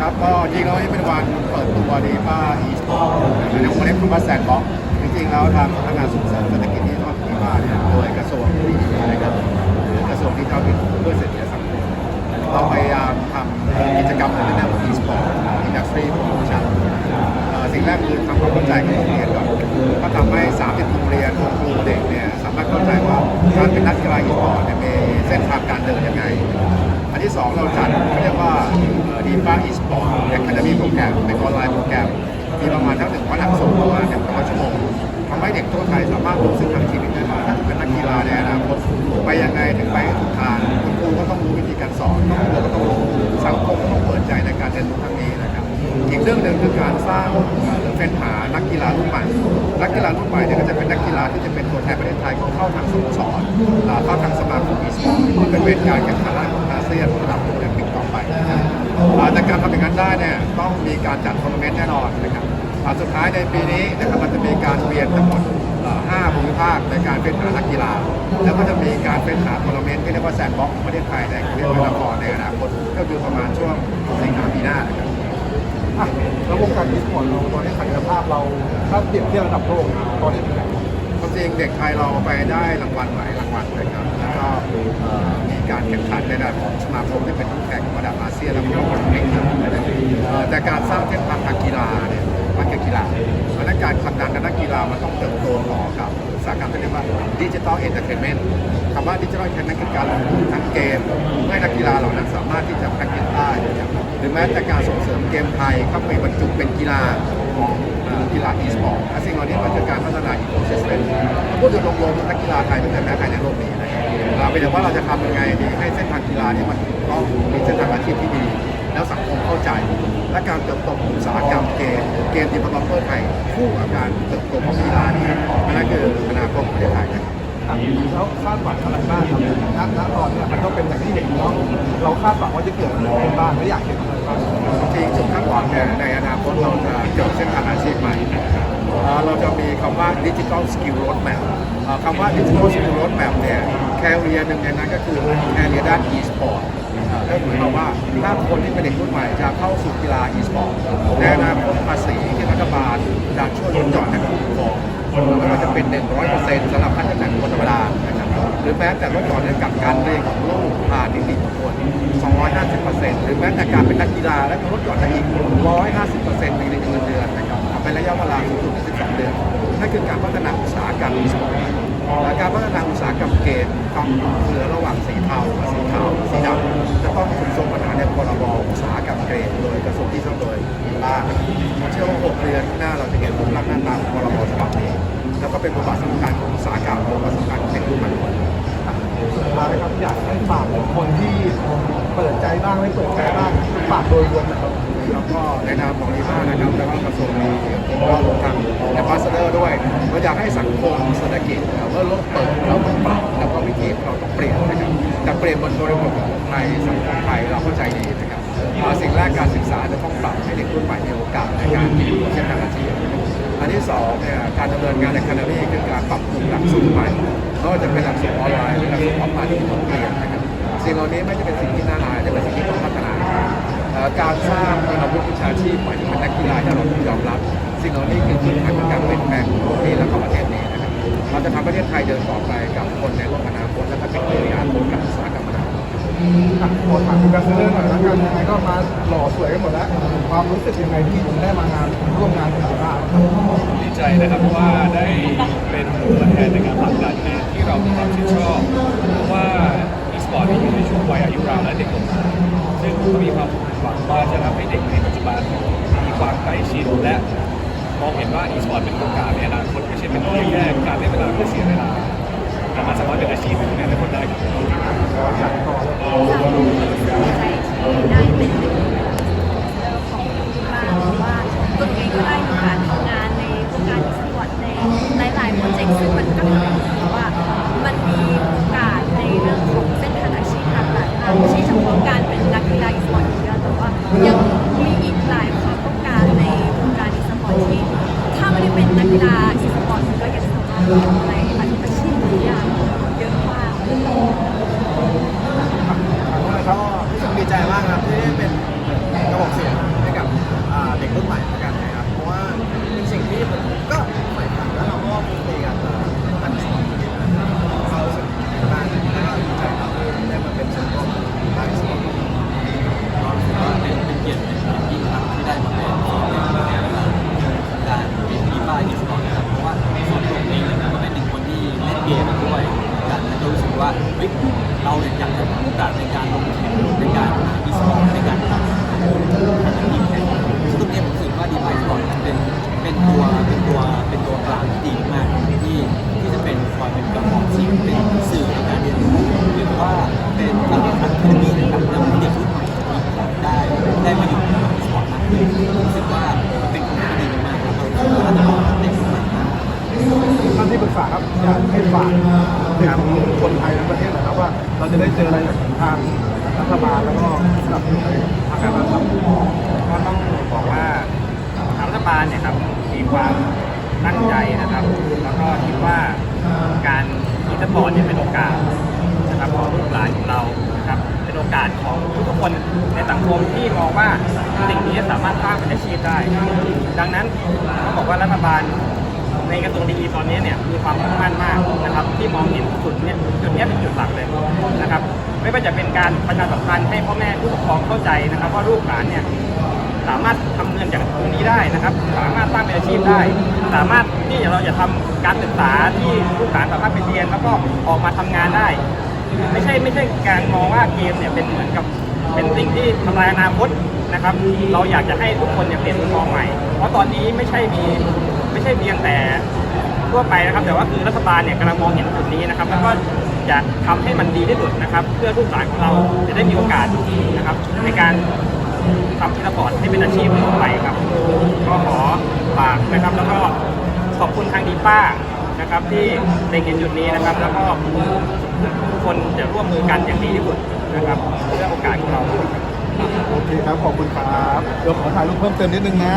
ครับก็จริงๆแล้วนี่เป็นวันเปิดตัวดีป้าอีสปอร์ตในวันนี้คุณว่าแซนบ็อกจริงๆแล้วทางพนักงานส่งเสริมเศรษฐกิจที่ทอดดีป้าเนี่ยโดยกระทรวงนะครับหรือกระทรวงที่เทำเพื่อเศรษฐกิจสังคมเราพยายามทำกิจกรรมในด้านอีสปอร์ตอินดัสทรีของผู้ชาสิ่งแรกคือทำความเข้าใจกับโรงเรียนก่อนก็ทำให้30โรงเรียนของครูเด็กเนี่ยสามารถเข้าใจว่าการเป็นนักกีฬาอีสปอร์ตเนี่ยมีเส้นทางการเดินยังไง อันที่สองเราจัดเรียกว่าดีฟ้าอีสปอร์ตแอคาเดมี่โปรแกรมเป็นออนไลน์โปรแกรม มีประมาณทั้งหนึ่งวันหลักสูงประมาณหนึ่งร้อยชั่วโมงทำให้เด็กทั่วไทยสามารถรู้เส้นทางชีวิตได้ว่าถ้าเป็นนักกีฬาในอนาคตไปยังไงถึงไปถูกทางคุณครูก็ต้องรู้วิธีการสอนต้องรู้ก็ต้องรู้สังคมก็ต้องเปิดใจในการเรียนรู้ครั้งนี้นะครับอีกเรื่องหนึ่งคือการสร้างเป็นหานักกีฬารุ่นใหม่นักกีฬารุ่นใหม่เนี่ยก็จะเป็นนักกีฬาที่จะเป็นตัวแทนประเทศไทยเข้าทางสโมสรอ่าเข้าทางสมาคมอีสปอร์ตเป็นเวทีการแข่งขันดับอา เซียนระดับโอลิมปิกต่อไปนะครับอ่าแต่การทำอย่างนั้นได้เนี่ยต้องมีการจัดทัวร์นาเมนต์แน่นอนนะครับอ่าสุดท้ายในปีนี้นะครับมันจะมีการเวียนทั้งหมดอ่าห้าภูมิภาคในการเป็นหานักกีฬา แล้วก็จะมีการเป็นหาทัวร์นาเมนต์ที่เรียกว่าแซนด์บ็อกซ์ของประเทศไทยในกรุงเทพมหานครในอนาคตก็คือประมาณช่วงสิงหาปีหน้านะครับอะแล้ววงการอีสปอร์ตเราตอนนี้ศักยภาพเราถ้าเปรียบเทียบระดับโลกตอนนี้เป็นไงความ จริงเด็กไทยเราไปได้รางวัลหลายรางวัลเลยครับแล้วก็มีการแข่งขันในระดับของสมาคมที่เป็นคู่แข่งระดับอาเซียนแล้วก็โอลิมปิกนะครับเอ่อแต่การสร้างเส้นทางทางกีฬาเนี่ยมันคือกีฬาเพราะนั้นการผลักดันนักกีฬามันต้องเติบโตต่อครับอุตสาหกรรมที่เรียกว่าดิจิทัลเอนเตอร์เทนเมนต์คำว่าดิจิทัลเอนเตอร์เทนเมนต์คือการลงทุนทั้งเกมให้นักกีฬาเหล่านั้นสามารถที่จะแข่งขันได้หรือแม้แต่การส่งเสริมเกมไทยเข้าไปบรรจุเป็นกีฬาของกีฬาอีสปอร์ตสิ่งเหล่านี้มันคือการพัฒนาอีโคซิสเต็มพูดถึงรวมๆนักกีฬาไทยตั้งแต่แม้ใครในโลกนี้นะครับเราเป็นแต่ว่าเราจะทำยังไงดีให้เส้นทางกีฬาเนี่ยมันถูกต้องมีเส้นทางอาชีพที่ดี แล้วสังคมเข้าใจ และการเติบโตของอุตสาหกรรมเกมเกมดีเวลลอปเปอร์ไทยคู่กับการเติบโตของกีฬานี่นั่นคืออนาคตของประเทศไทยนะครับอะแล้วคาดหวังอะไรบ้างครับณตอนเนี้ยมันก็เป็นอย่างที่เห็นเนาะเราคาดหวังว่าจะเกิดอะไรบ้างและอยากเห็นอะไร จริงจุดคาดหวังเนี่ยในอนาคตเราจะเกิดเส้นทางอาชีพใหม่เราจะมีคำว่าดิจิทัลสกิลโรดแมปคำว่าดิจิทัลสกิลโรดแมปเนี่ยแคเรียหนึ่งในนั้นก็คือแคเรียด้าน e-sport ก็คือคำว่าถ้าคนที่เป็นเด็กรุ่นใหม่จะเข้าสู่กีฬา e-sport ในอนาคตภาษีที่รัฐบาลจะช่วยลดหย่อนให้กับผู้ปกครองแล้วก็จะเป็น 100%สำหรับค่าใช้จ่ายของคนธรรมดานะครับหรือแม้แต่ลดหย่อนในกับการเรียนของลูกผ่านนิติบุคคล 250%หรือแม้แต่การเป็นนักกีฬาและลดหย่อนได้อีก 150%ในเงินเดือนนะครับทำเป็นระยะเวลาสูงสุดถึง12เดือนนั่นคือการพัฒนาอุตสาหกรรม e-sport และการพัฒนาอุตสาหกรรมเกมความเหลือระหว่างสีเทากับสีขาวสีดำจะต้องถูกทรงปัญหาในพรบอุตสาหกรรมเกมโดยกระทรวงที่ต้องโดยบ้าเชื่อว่า6เดือนข้างหน้าเราจะเห็นรูปลักษณ์หน้าตาของพรบฉบับนี้แล้วก็เป็นบทบาทสำคัญของอุตสาหกรรมบทบาทสำคัญของเด็กรุ่นใหม่สุดท้ายครับอยากให้ฝากถึงคนที่ บ้างไม่เปิดใจบ้างฝากโดยรวมนะครับแล้วก็ในนามของลีมานะครับแล้วก็กระทรวงมีก็รวมทั้งแอมบาสเดอร์ด้วยเราอยากให้สังคมเศรษฐกิจเมื่อโลกเปิดเราต้องปรับแล้วก็วิธีเราต้องเปลี่ยนนะครับแต่เปลี่ยนบนบริบทของไทยสังคมไทยเราเข้าใจดีนะครับสิ่งแรกการศึกษาจะต้องปรับให้เด็กรุ่นใหม่มีโอกาสในการมีเส้นทางอาชีพอันที่สองเนี่ยการดำเนินงานในคณะนี้คือการปรับปรุงหลักสูตรใหม่ไม่ว่าจะเป็นหลักสูตรออนไลน์หรือหลักสูตรออฟไลน์ที่ต้องเปลี่ยนนะ สิ่งเหล่านี้ไม่ใช่เป็นสิ่งที่น่าอายแต่เป็นสิ่งที่ต้องพัฒนาการสร้างอาวุธวิชาชีพใหม่ที่เป็นนักกีฬาที่เราต้องยอมรับ สิ่งเหล่านี้คือพื้นฐานของการเปลี่ยนแปลงของโลกนี้และของประเทศนี้นะครับเราจะทำประเทศไทยเดินต่อไปกับคนในโลกอนาคตและก็เป็นตัวอย่างของการอุตสาหกรรมอนาคตอะขอถามคุณการเซอร์หน่อยแล้วกันยังไงก็มาหล่อสวยกันหมดแล้ว ความรู้สึกยังไงที่ได้มางานร่วมงานกับสุราดีใจนะครับเพราะว่าได้เป็นตัวแทน สปอร์ตเป็นโอกาสในอนาคตไม่ใช่เป็นเพียงแค่การเล่นเวลาเพื่อเสียเวลาแต่มันสามารถเป็นอาชีพของแม่ทุกคนได้ครับอยากต่อเลยได้เป็น กีฬาอีสปอร์ตมันก็ยังสามารถ จะได้เจออะไรจากทางรัฐบาลแล้วก็กับทางการบ้างครับก็ต้องบอกว่าทางรัฐบาลเนี่ยครับมีความตั้งใจนะครับ แล้วก็คิดว่าการอีสปอร์ตเนี่ยเป็นโอกาสนะครับของลูกหลานของเรานะครับเป็นโอกาสของทุกๆคนในสังคมที่มองว่าสิ่งนี้สามารถสร้างเป็นอาชีพได้ ดังนั้นต้องบอกว่ารัฐบาลในกระทรวงดีตอนนี้เนี่ยมีความมุ่งมั่นมากนะครับที่มองเห็นจุดเนี่ยจุดเนี้ยเป็นจุดหลักเลย ไม่ว่าจะเป็นการประชาสัมพันธ์ให้พ่อแม่ผู้ปกครองเข้าใจนะครับ ว่าลูกหลานเนี่ยสามารถทำเงินจากตรงนี้ได้นะครับ สามารถสร้างเป็นอาชีพได้ สามารถที่เราจะทำการศึกษาที่ลูกหลานสามารถไปเรียนแล้วก็ออกมาทำงานได้ ไม่ใช่ไม่ใช่การมองว่าเกมเนี่ยเป็นเหมือนกับเป็นสิ่งที่ทำลายอนาคตนะครับ เราอยากจะให้ทุกคนเนี่ยเปลี่ยนมุมมองใหม่ เพราะตอนนี้ไม่ใช่มีไม่ใช่เพียงแต่ ทั่วไปนะครับ แต่ว่าคือรัฐบาลเนี่ยกำลังมองเห็นจุดนี้นะครับแล้วก็จะทำให้มันดีที่สุดนะครับ เพื่อลูกหลานของเราจะได้มีโอกาสนะครับ ในการทำทีละพอร์ตให้เป็นอาชีพต่อไปครับ ก็ขอฝากนะครับ แล้วก็ขอบคุณทางดีป้านะครับ ที่เล็งเห็นจุดนี้นะครับ แล้วก็ทุกคนจะร่วมมือกันอย่างดีที่สุดนะครับเพื่อโอกาสของเราโอเคครับขอบคุณครับเดี๋ยวขอถ่ายรูปเพิ่มเติมนิดนึงนะ